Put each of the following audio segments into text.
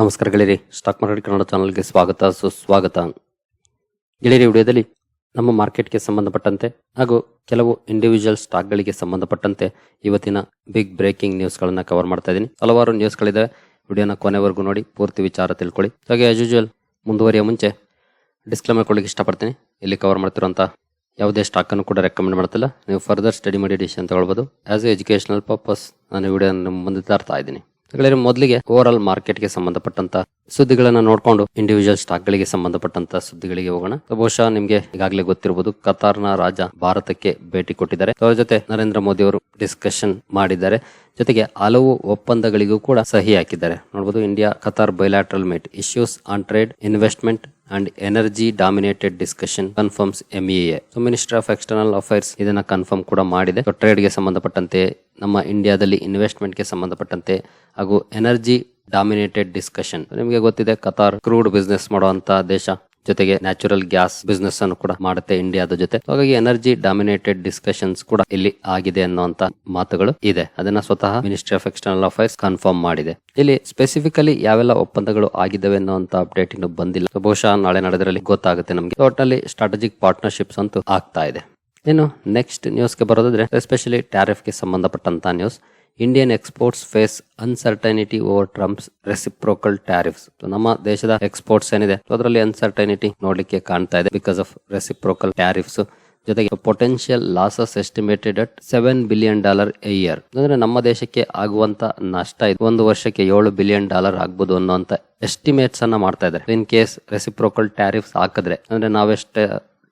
ನಮಸ್ಕಾರ ಗೆಳೆಯರಿ stock market Kannada ಚಾನಲ್ಗೆ ಸ್ವಾಗತ, ಸುಸ್ವಾಗತ. ಗೆಳೆಯರಿ ವಿಡಿಯೋದಲ್ಲಿ ನಮ್ಮ ಮಾರ್ಕೆಟ್ಗೆ ಸಂಬಂಧಪಟ್ಟಂತೆ ಹಾಗೂ ಕೆಲವು ಇಂಡಿವಿಜುವಲ್ ಸ್ಟಾಕ್ಗಳಿಗೆ ಸಂಬಂಧಪಟ್ಟಂತೆ ಇವತ್ತಿನ ಬಿಗ್ ಬ್ರೇಕಿಂಗ್ ನ್ಯೂಸ್ಗಳನ್ನು ಕವರ್ ಮಾಡ್ತಾ ಇದ್ದೀನಿ. ಹಲವಾರು ನ್ಯೂಸ್ಗಳಿದ್ದಾವೆ ವಿಡಿಯೋನ ಕೊನೆವರೆಗೂ ನೋಡಿ, ಪೂರ್ತಿ ವಿಚಾರ ತಿಳ್ಕೊಳ್ಳಿ. ಹಾಗೆ ಆಸ್ ಯೂಶುವಲ್ ಮುಂದುವರಿಯ ಮುಂಚೆ ಡಿಸ್ಕ್ಲೇಮರ್ ಕೊಡಲಿಕ್ಕೆ ಇಷ್ಟಪಡ್ತೀನಿ. ಇಲ್ಲಿ ಕವರ್ ಮಾಡ್ತಿರುವಂಥ ಯಾವುದೇ ಸ್ಟಾಕನ್ನು ಕೂಡ ರೆಕಮೆಂಡ್ ಮಾಡ್ತಿಲ್ಲ. ನೀವು ಫರ್ದರ್ ಸ್ಟಡಿ ಮಾಡಿ ಡಿಸಿಷನ್ ತಗೊಳ್ಬೋದು. ಆಸ್ ಎ ಎಜುಕೇಶನಲ್ ಪರ್ಪಸ್ ನಾನು ವಿಡಿಯೋ ನಿಮ್ಮ ಮುಂದೆ ತರ್ತಾ ಇದ್ದೀನಿ. ಮೊದಲಿಗೆ ಓವರ್ ಆಲ್ ಮಾರ್ಕೆಟ್ಗೆ ಸಂಬಂಧಪಟ್ಟಂತ ಸುದ್ದಿಗಳನ್ನ ನೋಡ್ಕೊಂಡು ಇಂಡಿವಿಜುವಲ್ ಸ್ಟಾಕ್ ಗಳಿಗೆ ಸಂಬಂಧಪಟ್ಟಂತ ಸುದ್ದಿಗಳಿಗೆ ಹೋಗೋಣ. ಬಹುಶಃ ನಿಮ್ಗೆ ಈಗಾಗಲೇ ಗೊತ್ತಿರಬಹುದು ಕತಾರ್ನ ರಾಜ ಭಾರತಕ್ಕೆ ಭೇಟಿ ಕೊಟ್ಟಿದ್ದಾರೆ. ಅವರ ಜೊತೆ ನರೇಂದ್ರ ಮೋದಿ ಅವರು ಡಿಸ್ಕಷನ್ ಮಾಡಿದ್ದಾರೆ. ಜೊತೆಗೆ ಹಲವು ಒಪ್ಪಂದಗಳಿಗೂ ಕೂಡ ಸಹಿ ಹಾಕಿದ್ದಾರೆ. ನೋಡಬಹುದು India Qatar bilateral meet issues on trade investment and energy dominated discussion confirms MEA so minister of external affairs ಇದನ್ನ ಕನ್ಫರ್ಮ್ ಕೂಡ ಮಾಡಿದೆ. ಟ್ರೇಡ್ಗೆ ಸಂಬಂಧಪಟ್ಟಂತೆ, ನಮ್ಮ ಇಂಡಿಯಾದಲ್ಲಿ ಇನ್ವೆಸ್ಟ್ಮೆಂಟ್ಗೆ ಸಂಬಂಧಪಟ್ಟಂತೆ ಹಾಗೂ ಎನರ್ಜಿ ಡಾಮಿನೇಟೆಡ್ ಡಿಸ್ಕಷನ್ ನಿಮಗೆ ಗೊತ್ತಿದೆ ಕತಾರ್ ಕ್ರೂಡ್ ಬಿಸ್ನೆಸ್ ಮಾಡುವಂತ ದೇಶ, ಜೊತೆಗೆ ನ್ಯಾಚುರಲ್ ಗ್ಯಾಸ್ ಬಿಸ್ನೆಸ್ ಅನ್ನು ಕೂಡ ಮಾಡುತ್ತೆ ಇಂಡಿಯಾದ ಜೊತೆ. ಹಾಗಾಗಿ ಎನರ್ಜಿ ಡಾಮಿನೇಟೆಡ್ ಡಿಸ್ಕಷನ್ಸ್ ಕೂಡ ಇಲ್ಲಿ ಆಗಿದೆ ಅನ್ನುವಂತ ಮಾತುಗಳು ಇದೆ. ಅದನ್ನ ಸ್ವತಃ ministry of external affairs confirm ಮಾಡಿದೆ. ಇಲ್ಲಿ ಸ್ಪೆಸಿಫಿಕಲಿ ಯಾವೆಲ್ಲ ಒಪ್ಪಂದಗಳು ಆಗಿದ್ದಾವೆ ಅನ್ನುವಂತ ಅಪ್ಡೇಟ್ ಇನ್ನು ಬಂದಿಲ್ಲ. ಬಹುಶಃ ನಾಳೆ ನಡೆದರಲ್ಲಿ ಗೊತ್ತಾಗುತ್ತೆ ನಮಗೆ. ಒಟ್ಟಿನಲ್ಲಿ ಸ್ಟ್ರಾಟಜಿಕ್ ಪಾರ್ಟ್ನರ್ಶಿಪ್ಸ್ ಅಂತೂ ಆಗ್ತಾ ಇದೆ. ಇನ್ನು ನೆಕ್ಸ್ಟ್ ನ್ಯೂಸ್ಗೆ ಬರೋದಾದ್ರೆ ಎಸ್ಪೆಷಲಿ ಟ್ಯಾರಿಫ್ಗೆ ಸಂಬಂಧಪಟ್ಟಂತ news Indian exports face uncertainty over Trump's reciprocal tariffs ನಮ್ಮ ದೇಶದ ಎಕ್ಸ್ಪೋರ್ಟ್ಸ್ ಏನಿದೆ? ಅದರಲ್ಲಿ ಅನ್ಸರ್ಟನಿಟಿ ನೋಡ್ಲಿಕ್ಕೆ ಕಾಣ್ತಾ ಇದೆ ಬಿಕಾಸ್ ಆಫ್ ರೆಸಿಪ್ರೋಕಲ್ ಟ್ಯಾರಿಫ್ಸ್ ಜೊತೆಗೆ potential losses estimated at seven billion dollar a year ಅಂದ್ರೆ ನಮ್ಮ ದೇಶಕ್ಕೆ ಆಗುವಂತ ನಷ್ಟ ಇದು. ಒಂದು ವರ್ಷಕ್ಕೆ ಏಳು ಬಿಲಿಯನ್ ಡಾಲರ್ ಆಗ್ಬೋದು ಅನ್ನೋಂತ ಎಸ್ಟಿಮೇಟ್ಸ್ ಅನ್ನ ಮಾಡ್ತಾ ಇದ್ದಾರೆ. ಇನ್ ಕೇಸ್ ರೆಸಿಪ್ರೋಕಲ್ ಟ್ಯಾರಿಫ್ಸ್ ಹಾಕಿದ್ರೆ, ಅಂದ್ರೆ ನಾವೆಷ್ಟೇ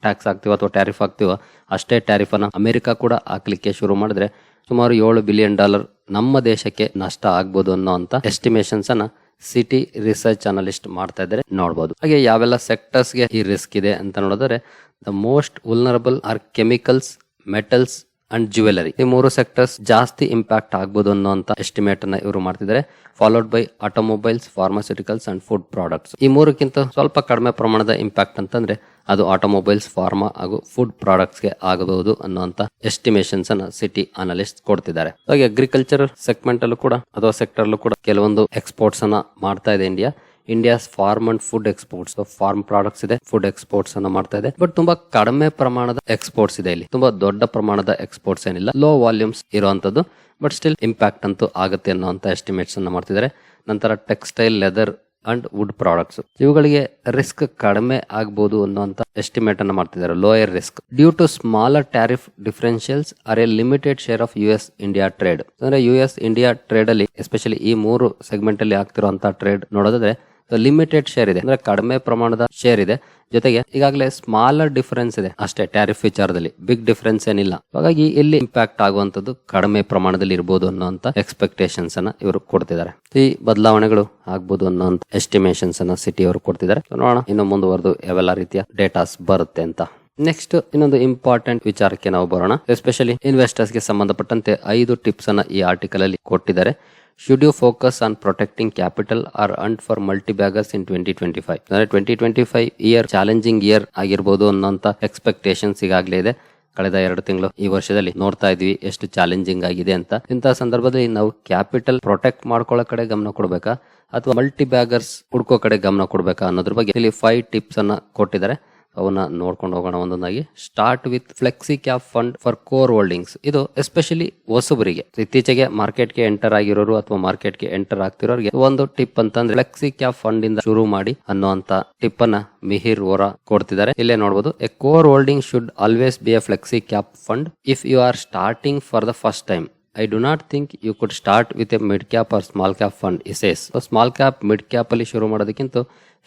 ಟ್ಯಾಕ್ಸ್ ಹಾಕ್ತಿವೋ ಅಥವಾ ಟ್ಯಾರಿಫ್ ಹಾಕ್ತಿವೋ, ಅಷ್ಟೇ ಟ್ಯಾರಿಫ್ ಅನ್ನ ಅಮೆರಿಕ ಕೂಡ ಹಾಕ್ಲಿಕ್ಕೆ ಶುರು ಮಾಡಿದ್ರೆ ಸುಮಾರು ಏಳು ಬಿಲಿಯನ್ ಡಾಲರ್ ನಮ್ಮ ದೇಶಕ್ಕೆ ನಷ್ಟ ಆಗ್ಬೋದು ಅನ್ನೋ ಅಂತ ಎಸ್ಟಿಮೇಷನ್ಸ್ ಅನ್ನ ಸಿಟಿ ರಿಸರ್ಚ್ ಅನಲಿಸ್ಟ್ ಮಾಡ್ತಾ ಇದ್ದಾರೆ. ನೋಡಬಹುದು ಹಾಗೆ ಯಾವೆಲ್ಲ ಸೆಕ್ಟರ್ಸ್ಗೆ ಈ ರಿಸ್ಕ್ ಇದೆ ಅಂತ ನೋಡಿದ್ರೆ the most vulnerable are chemicals metals and jewellery ಈ ಮೂರು ಸೆಕ್ಟರ್ಸ್ ಜಾಸ್ತಿ ಇಂಪ್ಯಾಕ್ಟ್ ಆಗ್ಬೋದು ಅನ್ನೋಂತ ಎಸ್ಟಿಮೇಟ್ ಅನ್ನ ಇವರು ಮಾಡ್ತಿದ್ದಾರೆ. Followed by automobiles pharmaceuticals and food products ಈ ಮೂರಕ್ಕಿಂತ ಸ್ವಲ್ಪ ಕಡಿಮೆ ಪ್ರಮಾಣದ ಇಂಪ್ಯಾಕ್ಟ್ ಅಂತಂದ್ರೆ ಅದು ಆಟೋಮೊಬೈಲ್ಸ್ ಫಾರ್ಮಾ ಹಾಗೂ ಫುಡ್ ಪ್ರಾಡಕ್ಟ್ಸ್ಗೆ ಆಗಬಹುದು ಅನ್ನುವಂತ ಎಸ್ಟಿಮೇಷನ್ಸ್ ಅನ್ನ ಸಿಟಿ ಅನಲಿಸ್ಟ್ ಕೊಡ್ತಿದ್ದಾರೆ. ಹಾಗೆ ಅಗ್ರಿಕಲ್ಚರ್ ಸೆಗ್ಮೆಂಟ್ ಅಲ್ಲೂ ಕೂಡ ಅಥವಾ ಸೆಕ್ಟರ್ ಅಲ್ಲೂ ಕೂಡ ಕೆಲವೊಂದು ಎಕ್ಸ್ಪೋರ್ಟ್ಸ್ ಅನ್ನ ಮಾಡ್ತಾ ಇದೆ India India's farm and food exports farm products ಇದೆ ಫುಡ್ ಎಕ್ಸ್ಪೋರ್ಟ್ಸ್ ಅನ್ನ ಮಾಡ್ತಾ ಇದೆ. ಬಟ್ ತುಂಬಾ ಕಡಿಮೆ ಪ್ರಮಾಣದ ಎಕ್ಸ್ಪೋರ್ಟ್ಸ್ ಇದೆ ಇಲ್ಲಿ. ತುಂಬಾ ದೊಡ್ಡ ಪ್ರಮಾಣದ ಎಕ್ಸ್ಪೋರ್ಟ್ಸ್ ಏನಿಲ್ಲ. ಲೋ ವಾಲ್ಯೂಮ್ಸ್ ಇರುವಂತದ್ದು. ಬಟ್ ಸ್ಟಿಲ್ ಇಂಪ್ಯಾಕ್ಟ್ ಅಂತೂ ಆಗುತ್ತೆ ಅನ್ನೋಂತ ಎಸ್ಟಿಮೇಟ್ಸ್ ಅನ್ನ ಮಾಡ್ತಿದ್ದಾರೆ. ನಂತರ textile leather and wood products ಇವುಗಳಿಗೆ ರಿಸ್ಕ್ ಕಡಿಮೆ ಆಗಬಹುದು ಅನ್ನುವಂತ ಎಸ್ಟಿಮೇಟ್ ಅನ್ನ ಮಾಡ್ತಿದ್ದಾರೆ. Lower risk due to smaller tariff differentials are a limited share of U S India trade ಅಂದ್ರೆ ಯು ಎಸ್ ಇಂಡಿಯಾ ಟ್ರೇಡ್ ಅಲ್ಲಿ ಎಸ್ಪೆಷಲಿ ಈ ಮೂರು ಸೆಗ್ಮೆಂಟ್ ಅಲ್ಲಿ ಆಗ್ತಿರುವಂತಹ ಟ್ರೇಡ್ ನೋಡೋದಾದ್ರೆ ಲಿಮಿಟೆಡ್ ಶೇರ್ ಇದೆ. ಅಂದ್ರೆ ಕಡಿಮೆ ಪ್ರಮಾಣದ ಶೇರ್ ಇದೆ. ಜೊತೆಗೆ ಈಗಾಗಲೇ ಸ್ಮಾಲರ್ ಡಿಫರೆನ್ಸ್ ಇದೆ. ಅಷ್ಟೇ ಟ್ಯಾರಿಫ್ ವಿಚಾರದಲ್ಲಿ. ಬಿಗ್ ಡಿಫರೆನ್ಸ್ ಏನಿಲ್ಲ. ಹಾಗಾಗಿ ಇಲ್ಲಿ ಇಂಪ್ಯಾಕ್ಟ್ ಆಗುವಂತದ್ದು ಕಡಿಮೆ ಪ್ರಮಾಣದಲ್ಲಿ ಇರಬಹುದು ಅನ್ನೋಂತ ಎಕ್ಸ್ಪೆಕ್ಟೇಷನ್ಸ್ ಅನ್ನ ಇವರು ಕೊಡ್ತಿದ್ದಾರೆ. ಈ ಬದಲಾವಣೆಗಳು ಆಗ್ಬಹುದು ಅನ್ನೋಂತ ಎಸ್ಟಿಮೇಷನ್ಸ್ ಅನ್ನ ಸಿಟಿ ಅವರು ಕೊಡ್ತಿದ್ದಾರೆ. ನೋಡೋಣ ಇನ್ನು ಮುಂದುವರೆದು ಯಾವೆಲ್ಲ ರೀತಿಯ ಡೇಟಾಸ್ ಬರುತ್ತೆ ಅಂತ. ನೆಕ್ಸ್ಟ್ ಇನ್ನೊಂದು ಇಂಪಾರ್ಟೆಂಟ್ ವಿಚಾರಕ್ಕೆ ನಾವು ಬರೋಣ. ಎಸ್ಪೆಷಲಿ ಇನ್ವೆಸ್ಟರ್ಸ್ಗೆ ಸಂಬಂಧಪಟ್ಟಂತೆ ಐದು ಟಿಪ್ಸ್ ಅನ್ನ ಈ ಆರ್ಟಿಕಲ್ ಅಲ್ಲಿ ಕೊಟ್ಟಿದ್ದಾರೆ. Should you focus on protecting capital or hunt for multi baggers in twenty twenty five ಅಂದ್ರೆ twenty twenty five year challenging year ಆಗಿರ್ಬೋದು ಅನ್ನೋಂಥ ಎಕ್ಸ್ಪೆಕ್ಟೇಷನ್ಸ್ ಈಗಾಗಲೇ ಇದೆ. ಕಳೆದ ಎರಡು ತಿಂಗಳು ಈ ವರ್ಷದಲ್ಲಿ ನೋಡ್ತಾ ಇದ್ವಿ ಎಷ್ಟು ಚಾಲೆಂಜಿಂಗ್ ಆಗಿದೆ ಅಂತ. ಇಂತಹ ಸಂದರ್ಭದಲ್ಲಿ ನಾವು ಕ್ಯಾಪಿಟಲ್ ಪ್ರೊಟೆಕ್ಟ್ ಮಾಡ್ಕೊಳ್ಳೋ ಕಡೆ ಗಮನ ಕೊಡಬೇಕಾ? ಅಥವಾ ಮಲ್ಟಿ ಬ್ಯಾಗರ್ಸ್ ಹುಡ್ಕೋ ಕಡೆ ಗಮನ ಕೊಡಬೇಕಾ ಅನ್ನೋದ್ರ ಬಗ್ಗೆ ಇಲ್ಲಿ ಫೈವ್ ಟಿಪ್ಸ್ ಅನ್ನ ಕೊಟ್ಟಿದ್ದಾರೆ. ಅವನ್ನ ನೋಡ್ಕೊಂಡು ಹೋಗೋಣ ಒಂದೊಂದಾಗಿ. Start with flexi cap fund for core holdings ಇದು ಎಸ್ಪೆಷಲಿ ಹೊಸಬರಿಗೆ. ಇತ್ತೀಚೆಗೆ ಮಾರ್ಕೆಟ್ಗೆ ಎಂಟರ್ ಆಗಿರೋರು ಅಥವಾ ಮಾರ್ಕೆಟ್ಗೆ ಎಂಟರ್ ಆಗ್ತಿರೋರಿಗೆ ಒಂದು ಟಿಪ್ ಅಂತಂದ್ರೆ ಫ್ಲೆಕ್ಸಿ ಕ್ಯಾಪ್ ಫಂಡ್ ಇಂದ ಶುರು ಮಾಡಿ ಅನ್ನುವಂತ ಟಿಪ್ ಅನ್ನ ಮಿಹಿರ್ ಓರಾ ಕೊಡ್ತಿದ್ದಾರೆ. ಇಲ್ಲೇ ನೋಡಬಹುದು a core holding should always be a flexi cap fund if you are starting for the first time I do not think you could start with a mid cap or small cap fund ಇಸೇಸ್ small cap mid cap ಅಲ್ಲಿ ಶುರು ಮಾಡೋದಕ್ಕಿಂತ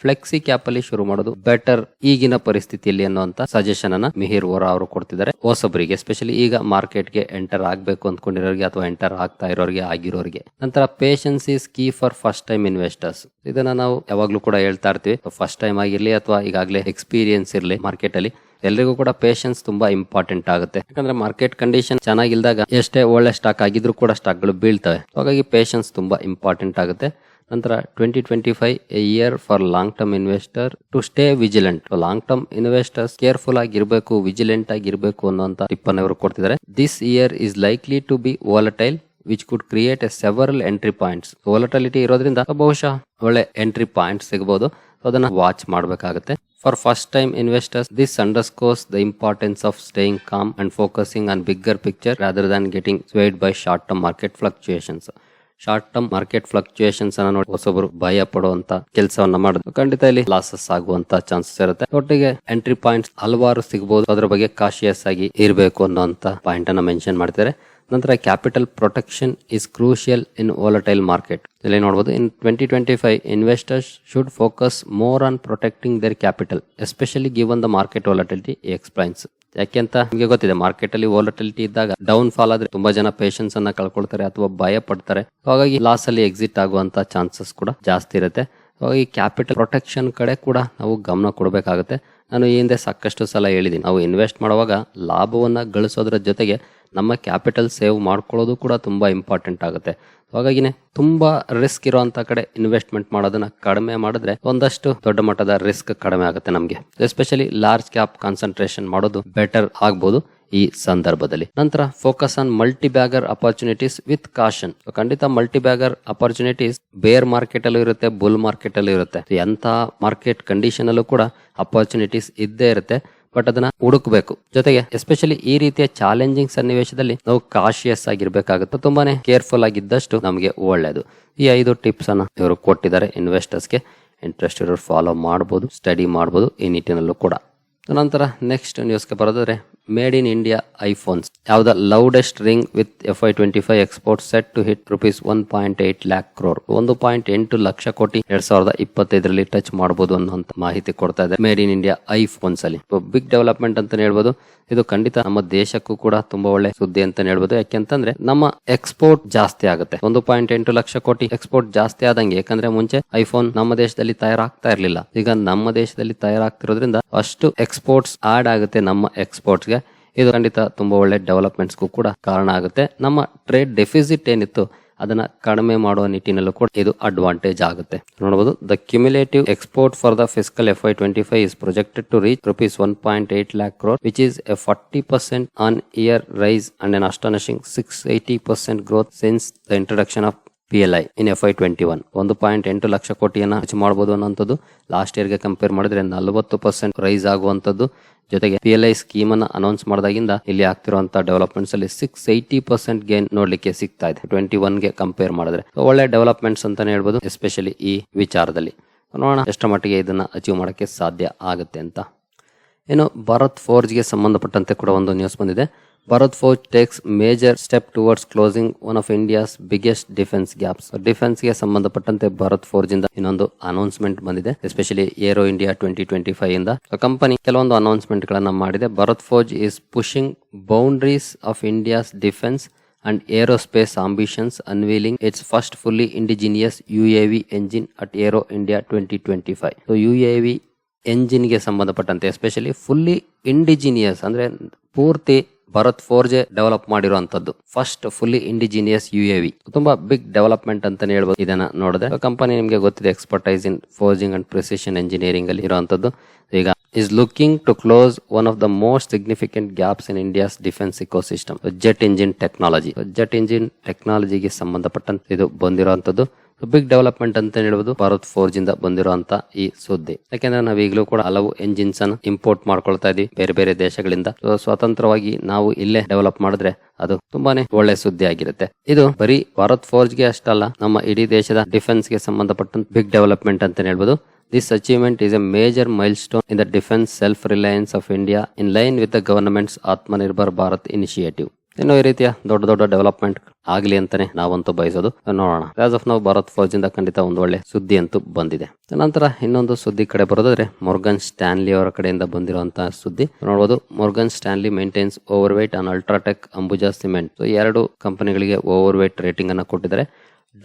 flexi cap ಅಲ್ಲಿ ಶುರು ಮಾಡೋದು better ಈಗಿನ ಪರಿಸ್ಥಿತಿಯಲ್ಲಿ ಅನ್ನುವಂತ suggestion ಅನ್ನ ಮಿಹಿರ್ ವೋರಾ ಅವರು ಕೊಡ್ತಿದ್ದಾರೆ. ಹೊಸಬರಿಗೆ ಎಸ್ಪೆಷಲಿ ಈಗ ಮಾರ್ಕೆಟ್ಗೆ ಎಂಟರ್ ಆಗ್ಬೇಕು ಅಂದ್ಕೊಂಡಿರೋರಿಗೆ ಅಥವಾ ಎಂಟರ್ ಆಗ್ತಾ ಇರೋರಿಗೆ, ಆಗಿರೋರಿಗೆ. ನಂತರ patience is key for first time investors ಇದನ್ನ ನಾವು ಯಾವಾಗ್ಲೂ ಕೂಡ ಹೇಳ್ತಾ ಇರ್ತೀವಿ. ಫಸ್ಟ್ ಟೈಮ್ ಆಗಿರ್ಲಿ ಅಥವಾ ಈಗಾಗಲೇ ಎಕ್ಸ್ಪೀರಿಯನ್ಸ್ ಇರಲಿ ಮಾರ್ಕೆಟ್ ಅಲ್ಲಿ ಎಲ್ರಿಗೂ ಕೂಡ ಪೇಷನ್ಸ್ ತುಂಬಾ ಇಂಪಾರ್ಟೆಂಟ್ ಆಗುತ್ತೆ. ಯಾಕಂದ್ರೆ ಮಾರ್ಕೆಟ್ ಕಂಡೀಷನ್ ಚೆನ್ನಾಗಿಲ್ದಾಗ ಎಷ್ಟೇ ಒಳ್ಳೆ ಸ್ಟಾಕ್ ಆಗಿದ್ರು ಕೂಡ ಸ್ಟಾಕ್ಗಳು ಬೀಳ್ತವೆ. ಹಾಗಾಗಿ ಪೇಷನ್ಸ್ ತುಂಬಾ ಇಂಪಾರ್ಟೆಂಟ್ ಆಗುತ್ತೆ. ನಂತರ twenty twenty five a year for long term investor to stay vigilant long term investors careful ಆಗಿರ್ಬೇಕು ವಿಜಿಲೆಂಟ್ ಆಗಿರ್ಬೇಕು ಅನ್ನೋಂತ ಟಿಪ್ ಇವರು ಕೊಡ್ತಿದ್ದಾರೆ. This year is likely to be volatile which could create a several entry points volatility ಇರೋದ್ರಿಂದ ಬಹುಶಃ ಒಳ್ಳೆ entry point ಸಿಗಬಹುದು So ಅದನ್ನ ವಾಚ್ ಮಾಡಬೇಕಾಗುತ್ತೆ. For first time investors this underscores the importance of staying calm and focusing on bigger picture rather than getting swayed by short term market fluctuations short term market fluctuations ಅನ್ನ ನೋಡಿ ಹೊಸೊಬ್ರು ಭಯ ಪಡುವಂತ ಕೆಲಸವನ್ನ ಮಾಡುದು. ಖಂಡಿತ ಇಲ್ಲಿ losses ಆಗುವಂತ chances ಇರುತ್ತೆ. ಒಟ್ಟಿಗೆ ಎಂಟ್ರಿ ಪಾಯಿಂಟ್ಸ್ ಹಲವಾರು ಸಿಗಬಹುದು ಅದರ ಬಗ್ಗೆ ಕಾಶಿಯಸ್ ಆಗಿ ಇರಬೇಕು ಅನ್ನೋಂತ ಪಾಯಿಂಟ್ ಅನ್ನ ಮೆನ್ಷನ್ ಮಾಡ್ತಾರೆ ನಂತರ capital protection is crucial in volatile market ಇಲ್ಲಿ ನೋಡಬಹುದು in twenty twenty five investors should focus more on protecting their capital especially given the market volatility explains ಯಾಕೆ ಅಂತ ನಿಮಗೆ ಗೊತ್ತಿದೆ ಮಾರ್ಕೆಟ್ ಅಲ್ಲಿ ವಾಲಟಿಲಿಟಿ ಇದ್ದಾಗ ಡೌನ್ ಫಾಲ್ ಆದ್ರೆ ತುಂಬಾ ಜನ ಪೇಷನ್ಸ್ ಅನ್ನ ಕಳ್ಕೊಳ್ತಾರೆ ಅಥವಾ ಭಯ ಪಡ್ತಾರೆ ಹಾಗಾಗಿ ಲಾಸ್ ಅಲ್ಲಿ ಎಕ್ಸಿಟ್ ಆಗುವಂತ ಚಾನ್ಸಸ್ ಕೂಡ ಜಾಸ್ತಿ ಇರುತ್ತೆ. ಹಾಗಾಗಿ ಕ್ಯಾಪಿಟಲ್ ಪ್ರೊಟೆಕ್ಷನ್ ಕಡೆ ಕೂಡ ನಾವು ಗಮನ ಕೊಡಬೇಕಾಗುತ್ತೆ. ನಾನು ಈ ಹಿಂದೆ ಸಾಕಷ್ಟು ಸಲ ಹೇಳಿದ್ದೀನಿ, ನಾವು ಇನ್ವೆಸ್ಟ್ ಮಾಡುವಾಗ ಲಾಭವನ್ನು ಗಳಿಸೋದ್ರ ಜೊತೆಗೆ ನಮ್ಮ ಕ್ಯಾಪಿಟಲ್ ಸೇವ್ ಮಾಡ್ಕೊಳ್ಳೋದು ಕೂಡ ತುಂಬ ಇಂಪಾರ್ಟೆಂಟ್ ಆಗುತ್ತೆ. ಹಾಗಾಗಿನೇ ತುಂಬಾ ರಿಸ್ಕ್ ಇರುವಂತ ಕಡೆ ಇನ್ವೆಸ್ಟ್ಮೆಂಟ್ ಮಾಡೋದನ್ನ ಕಡಿಮೆ ಮಾಡಿದ್ರೆ ಒಂದಷ್ಟು ದೊಡ್ಡ ಮಟ್ಟದ ರಿಸ್ಕ್ ಕಡಿಮೆ ಆಗುತ್ತೆ ನಮಗೆ. ಎಸ್ಪೆಷಲಿ ಲಾರ್ಜ್ ಕ್ಯಾಪ್ ಕಾನ್ಸಂಟ್ರೇಷನ್ ಮಾಡೋದು ಬೆಟರ್ ಆಗ್ಬೋದು. ಈ ಸಂದರ್ಭದಲ್ಲಿ. ನಂತರ focus on multi bagger opportunities with caution ಖಂಡಿತ multi bagger opportunities bear market ಅಲ್ಲೂ ಇರುತ್ತೆ ಬುಲ್ ಮಾರ್ಕೆಟ್ ಅಲ್ಲೂ ಇರುತ್ತೆ. ಎಂತ ಮಾರ್ಕೆಟ್ ಕಂಡೀಷನ್ ಅಲ್ಲೂ ಕೂಡ ಅಪರ್ಚುನಿಟೀಸ್ ಇದ್ದೇ ಇರುತ್ತೆ. ಬಟ್ ಅದನ್ನ ಹುಡುಕ್ಬೇಕು. ಜೊತೆಗೆ ಎಸ್ಪೆಷಲಿ ಈ ರೀತಿಯ ಚಾಲೆಂಜಿಂಗ್ ಸನ್ನಿವೇಶದಲ್ಲಿ ನಾವು ಕಾಶಿಯಸ್ ಆಗಿರ್ಬೇಕಾಗುತ್ತೆ. ತುಂಬಾನೇ ಕೇರ್ಫುಲ್ ಆಗಿದ್ದಷ್ಟು ನಮಗೆ ಒಳ್ಳೆಯದು ಈ ಐದು ಟಿಪ್ಸ್ ಅನ್ನ ಇವರು ಕೊಟ್ಟಿದ್ದಾರೆ ಇನ್ವೆಸ್ಟರ್ಸ್ಗೆ ಇಂಟ್ರೆಸ್ಟ್ ಇರೋರು ಫಾಲೋ ಮಾಡಬಹುದು ಸ್ಟಡಿ ಮಾಡಬಹುದು ಈ ನಿಟ್ಟಿನಲ್ಲೂ ಕೂಡ. ನಂತರ ನೆಕ್ಸ್ಟ್ ನ್ಯೂಸ್ಗೆ ಬರೋದಾದ್ರೆ ಮೇಡ್ ಇನ್ ಇಂಡಿಯಾ ಐಫೋನ್ಸ್ ಯಾವ್ದ loudest ring with F Y twenty five export set to hit rupees one point eight lakh crore ಒಂದು ಪಾಯಿಂಟ್ ಎಂಟು ಲಕ್ಷ ಕೋಟಿ ಎರಡ್ ಸಾವಿರದ ಇಪ್ಪತ್ತೈದರಲ್ಲಿ ಟಚ್ ಮಾಡಬಹುದು ಅನ್ನುವಂತ ಮಾಹಿತಿ ಕೊಡ್ತಾ ಇದೆ ಮೇಡ್ ಇನ್ ಇಂಡಿಯಾ ಐಫೋನ್ಸ್ ಅಲ್ಲಿ. ಬಿಗ್ ಡೆವಲಪ್ಮೆಂಟ್ ಅಂತ ಹೇಳ್ಬೋದು. ಇದು ಖಂಡಿತ ನಮ್ಮ ದೇಶಕ್ಕೂ ಕೂಡ ತುಂಬಾ ಒಳ್ಳೆ ಸುದ್ದಿ ಅಂತ ಹೇಳ್ಬೋದು. ಯಾಕೆಂತಂದ್ರೆ ನಮ್ಮ ಎಕ್ಸ್ಪೋರ್ಟ್ ಜಾಸ್ತಿ ಆಗುತ್ತೆ. ಒಂದು ಪಾಯಿಂಟ್ ಎಂಟು ಲಕ್ಷ ಕೋಟಿ ಎಕ್ಸ್ಪೋರ್ಟ್ ಜಾಸ್ತಿ ಆದಂಗೆ, ಯಾಕಂದ್ರೆ ಮುಂಚೆ ಐಫೋನ್ ನಮ್ಮ ದೇಶದಲ್ಲಿ ತಯಾರಾಗ್ತಾ ಇರಲಿಲ್ಲ. ಈಗ ನಮ್ಮ ದೇಶದಲ್ಲಿ ತಯಾರಾಗ್ತಿರೋದ್ರಿಂದ ಅಷ್ಟು ಎಕ್ಸ್ಪೋರ್ಟ್ಸ್ ಆಡ್ ಆಗುತ್ತೆ ನಮ್ಮ ಎಕ್ಸ್ಪೋರ್ಟ್ಸ್ಗೆ. ಇದು ಖಂಡಿತ ತುಂಬಾ ಒಳ್ಳೆ ಡೆವಲಪ್ಮೆಂಟ್ಸ್ಗೂ ಕೂಡ ಕಾರಣ ಆಗುತ್ತೆ. ನಮ್ಮ ಟ್ರೇಡ್ ಡೆಫಿಸಿಟ್ ಏನಿತ್ತು ಅದನ್ನ ಕಡಿಮೆ ಮಾಡುವ ನಿಟ್ಟಿನಲ್ಲೂ ಕೂಡ ಇದು ಅಡ್ವಾಂಟೇಜ್ ಆಗುತ್ತೆ. ನೋಡಬಹುದು the cumulative export for the fiscal F Y twenty five is projected to reach rupees one point eight lakh crore which is a forty percent on year rise and an astonishing six eighty percent growth since the introduction of P L I in F Y twenty one ಒಂದು point ಎಂಟು ಲಕ್ಷ ಕೋಟಿಯನ್ನ ಹೆಚ್ಚು ಮಾಡಬಹುದು ಅನ್ನೋಂಥದ್ದು. Last ಇಯರ್ಗೆ compare ಮಾಡಿದ್ರೆ ನಲವತ್ತು percent rise ಆಗುವಂಥದ್ದು. ಜೊತೆಗೆ ಪಿ ಎಲ್ ಐ ಸ್ಕೀಮ್ ಅನ್ನ ಅನೌನ್ಸ್ ಮಾಡಿದಾಗಿಂದ ಇಲ್ಲಿ ಆಗ್ತಿರುವಂತಹ ಡೆವಲಪ್ಮೆಂಟ್ಸ್ ಅಲ್ಲಿ ಸಿಕ್ಸ್ ಏಯ್ಟಿ ಪರ್ಸೆಂಟ್ ಗೇನ್ ನೋಡ್ಲಿಕ್ಕೆ ಸಿಗ್ತಾ ಇದೆ. ಟ್ವೆಂಟಿ ಒನ್ಗೆ ಕಂಪೇರ್ ಮಾಡಿದ್ರೆ. ಒಳ್ಳೆ ಡೆವಲಪ್ಮೆಂಟ್ಸ್ ಅಂತಾನೆ ಹೇಳ್ಬೋದು ಎಸ್ಪೆಷಲಿ ಈ ವಿಚಾರದಲ್ಲಿ. ನೋಡೋಣ ಎಷ್ಟು ಮಟ್ಟಿಗೆ ಇದನ್ನ ಅಚೀವ್ ಮಾಡಕ್ಕೆ ಸಾಧ್ಯ ಆಗುತ್ತೆ ಅಂತ ಇನ್ನು ಭಾರತ್ ಫೋರ್ಜ್ಗೆ ಸಂಬಂಧಪಟ್ಟಂತೆ ಕೂಡ ಒಂದು ನ್ಯೂಸ್ ಬಂದಿದೆ. Bharat Forge takes major step towards closing one of India's biggest defence gaps ಡಿಫೆನ್ಸ್ಗೆ ಸಂಬಂಧಪಟ್ಟಂತೆ ಭಾರತ್ ಫೋರ್ಜ್ ಇಂದ ಇನ್ನೊಂದು ಅನೌನ್ಸ್ಮೆಂಟ್ ಬಂದಿದೆ. Especially Aero India twenty twenty five ಇಂದ ಕಂಪನಿ ಕೆಲವೊಂದು ಅನೌನ್ಸ್ಮೆಂಟ್ ಗಳನ್ನ ಮಾಡಿದೆ. Bharat Forge is pushing boundaries of India's defence and aerospace ambitions unveiling its first fully indigenous U engine at Aero India twenty twenty five 2025. A ಎಂಜಿನ್ಗೆ ಸಂಬಂಧಪಟ್ಟಂತೆ especially fully indigenous ಅಂದ್ರೆ ಪೂರ್ತಿ Bharat Forge develop ಮಾಡಿರುವಂತದ್ದು first fully indigenous U A V ತುಂಬಾ big development ಅಂತಾನೆ ಹೇಳ್ಬೋದು. ಇದನ್ನ ನೋಡಿದ್ರೆ company ನಿಮಗೆ ಗೊತ್ತಿದೆ expertise in forging and precision engineering ಅಲ್ಲಿ ಇರುವಂತದ್ದು ಈಗ is looking to close one of the most significant gaps in India's defence ecosystem jet engine technology jet engine ಟೆಕ್ನಾಲಜಿಗೆ ಸಂಬಂಧಪಟ್ಟಂತೆ ಇದು ಬಂದಿರುವಂತದ್ದು ಬಿಗ್ ಡೆವಲಪ್ಮೆಂಟ್ ಅಂತ ಹೇಳ್ಬೋದು ಭಾರತ್ ಫೋರ್ಜ್ ಇಂದ ಬಂದಿರುವಂತ ಈ ಸುದ್ದಿ. ಯಾಕೆಂದ್ರೆ ನಾವು ಈಗಲೂ ಕೂಡ ಹಲವು ಎಂಜಿನ್ಸ್ ಅನ್ನು ಇಂಪೋರ್ಟ್ ಮಾಡ್ಕೊಳ್ತಾ ಇದೀವಿ ಬೇರೆ ಬೇರೆ ದೇಶಗಳಿಂದ. ಸ್ವತಂತ್ರವಾಗಿ ನಾವು ಇಲ್ಲೇ ಡೆವಲಪ್ ಮಾಡಿದ್ರೆ ಅದು ತುಂಬಾನೇ ಒಳ್ಳೆ ಸುದ್ದಿ ಆಗಿರುತ್ತೆ. ಇದು ಬರೀ ಭಾರತ್ ಫೋರ್ಜ್ಗೆ ಅಷ್ಟಲ್ಲ, ನಮ್ಮ ಇಡೀ ದೇಶದ ಡಿಫೆನ್ಸ್ಗೆ ಸಂಬಂಧಪಟ್ಟಂತ ಬಿಗ್ ಡೆವಲಪ್ಮೆಂಟ್ ಅಂತ ಹೇಳ್ಬೋದು. This achievement is a major milestone in the defense self-reliance of India in line with the government's Nirbhar Bharat initiative. ಇನ್ನು ಈ ರೀತಿಯ ದೊಡ್ಡ ದೊಡ್ಡ ಡೆವಲಪ್ಮೆಂಟ್ ಆಗಲಿ ಅಂತಾನೆ ನಾವಂತೂ ಬಯಸೋದು. ನೋಡೋಣ. ಆಸ್ ಆಫ್ ನಾವು ಭಾರತ್ ಫೌಜ್ ಇಂದ ಖಂಡಿತ ಒಂದು ಒಳ್ಳೆ ಸುದ್ದಿ ಅಂತೂ ಬಂದಿದೆ. ನಂತರ ಇನ್ನೊಂದು ಸುದ್ದಿ ಕಡೆ ಬರೋದಾದ್ರೆ ಮೊರ್ಗನ್ ಸ್ಟ್ಯಾನ್ಲಿ ಅವರ ಕಡೆಯಿಂದ ಬಂದಿರುವಂತಹ ಸುದ್ದಿ. ನೋಡಬಹುದು Morgan Stanley maintains overweight on UltraTech Ambuja cement ಎರಡು ಕಂಪನಿಗಳಿಗೆ ಓವರ್ ವೇಟ್ ರೇಟಿಂಗ್ ಅನ್ನ ಕೊಟ್ಟಿದ್ದಾರೆ.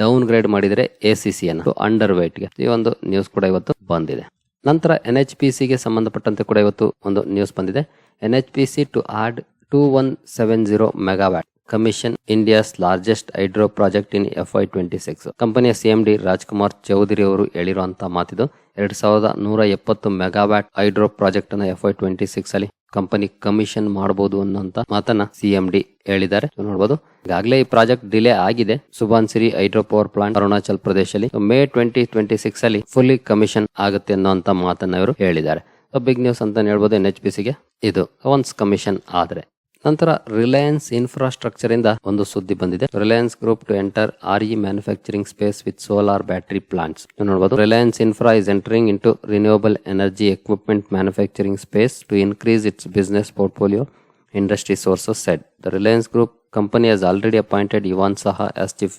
ಡೌನ್ ಗ್ರೇಡ್ ಮಾಡಿದರೆ ಎ ಸಿ ಸಿ ಅನ್ನು. ಅಂಡರ್ಗೆ. ಈ ಒಂದು ನ್ಯೂಸ್ ಕೂಡ ಇವತ್ತು ಬಂದಿದೆ. ನಂತರ ಎನ್ ಎಚ್ ಪಿ ಸಿಗೆ ಸಂಬಂಧಪಟ್ಟಂತೆ ಕೂಡ ಇವತ್ತು ಒಂದು ನ್ಯೂಸ್ ಬಂದಿದೆ. N H P C to add two one seven zero megawatt commission India's largest hydro project in F Y twenty six ಕಂಪನಿಯ ಸಿಎಂ ಡಿ ರಾಜ್ಕುಮಾರ್ ಚೌಧರಿ ಅವರು ಹೇಳಿರುವಂತಹ ಮಾತಿದು, ಎರಡ್ ಸಾವಿರದ ನೂರ ಎಪ್ಪತ್ತು ಮೆಗಾವ್ಯಾಟ್ ಹೈಡ್ರೋ ಪ್ರಾಜೆಕ್ಟ್ ಅನ್ನು ಎಫ್ ಐ ಟ್ವೆಂಟಿ ಸಿಕ್ಸ್ ಅಲ್ಲಿ ಕಂಪನಿ ಕಮಿಷನ್ ಮಾಡಬಹುದು ಅನ್ನೋಂತ ಮಾತನ್ನ ಸಿಎಂ ಡಿ ಹೇಳಿದ್ದಾರೆ. ನೋಡಬಹುದು ಈಗಾಗಲೇ ಈ ಪ್ರಾಜೆಕ್ಟ್ ಡಿಲೇ ಆಗಿದೆ. Subansiri hydro power plant Arunachal ಪ್ರದೇಶದಲ್ಲಿ. ಮೇ ಟ್ವೆಂಟಿ ಟ್ವೆಂಟಿ ಸಿಕ್ಸ್ ಅಲ್ಲಿ ಫುಲ್ಲಿ ಕಮಿಷನ್ ಆಗುತ್ತೆ ಅನ್ನೋಂತ ಮಾತನ್ನ ಇವರು ಹೇಳಿದ್ದಾರೆ. ಬಿಗ್ ನ್ಯೂಸ್ ಅಂತ ಹೇಳ್ಬೋದು ಎನ್ ಎಚ್ ಪಿ ಸಿಗೆ ಇದು. ಒನ್ಸ್ ಕಮಿಷನ್ ಆದ್ರೆ. ನಂತರ ರಿಲಯನ್ಸ್ ಇನ್ಫ್ರಾಸ್ಟ್ರಕ್ಚರ್ ಇಂದ ಒಂದು ಸುದ್ದಿ ಬಂದಿದೆ. Reliance group to enter R E manufacturing space with solar battery plants ನೋಡಬಹುದು Reliance infra is entering into renewable energy equipment manufacturing space to increase its business portfolio industry sources said the Reliance group company as already appointed yuan ಸಹ as chief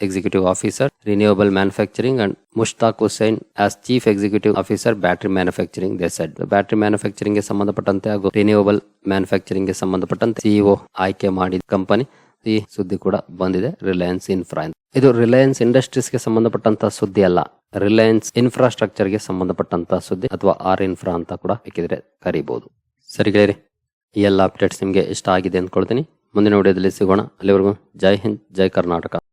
executive officer, renewable manufacturing, and Mushtaq Hussain as chief executive officer battery manufacturing they said battery battery manufacturing ಗೆ ಸಂಬಂಧಪಟ್ಟಂತೆ ಹಾಗೂ renewable ಮ್ಯಾನುಫ್ಯಾಕ್ಚರಿಂಗ್ಗೆ ಸಂಬಂಧಪಟ್ಟಂತೆ CEO ಆಯ್ಕೆ ಮಾಡಿದ company ಈ ಸುದ್ದಿ ಕೂಡ ಬಂದಿದೆ. Reliance Infra. ಇದು ರಿಲಯನ್ಸ್ ಇಂಡಸ್ಟ್ರೀಸ್ಗೆ ಸಂಬಂಧಪಟ್ಟಂತ ಸುದ್ದಿ ಅಲ್ಲ. ರಿಲಯನ್ಸ್ ಇನ್ಫ್ರಾಸ್ಟ್ರಕ್ಚರ್ಗೆ ಸಂಬಂಧಪಟ್ಟಂತ ಸುದ್ದಿ ಅಥವಾ ಆರ್ ಇನ್ಫ್ರಾ ಅಂತ ಕೂಡ ಬೇಕಿದ್ರೆ ಕರಿಬಹುದು ಸರಿ ಗೆಳೆಯರಿ ಈ ಎಲ್ಲ ಅಪ್ಡೇಟ್ಸ್ ನಿಮಗೆ ಇಷ್ಟ ಆಗಿದೆ ಅಂದ್ಕೊಳ್ತೀನಿ. ಮುಂದಿನ ವಿಡಿಯೋದಲ್ಲಿ ಸಿಗೋಣ. ಅಲ್ಲಿವರೆಗೂ ಜೈ ಹಿಂದ್ ಜೈ ಕರ್ನಾಟಕ.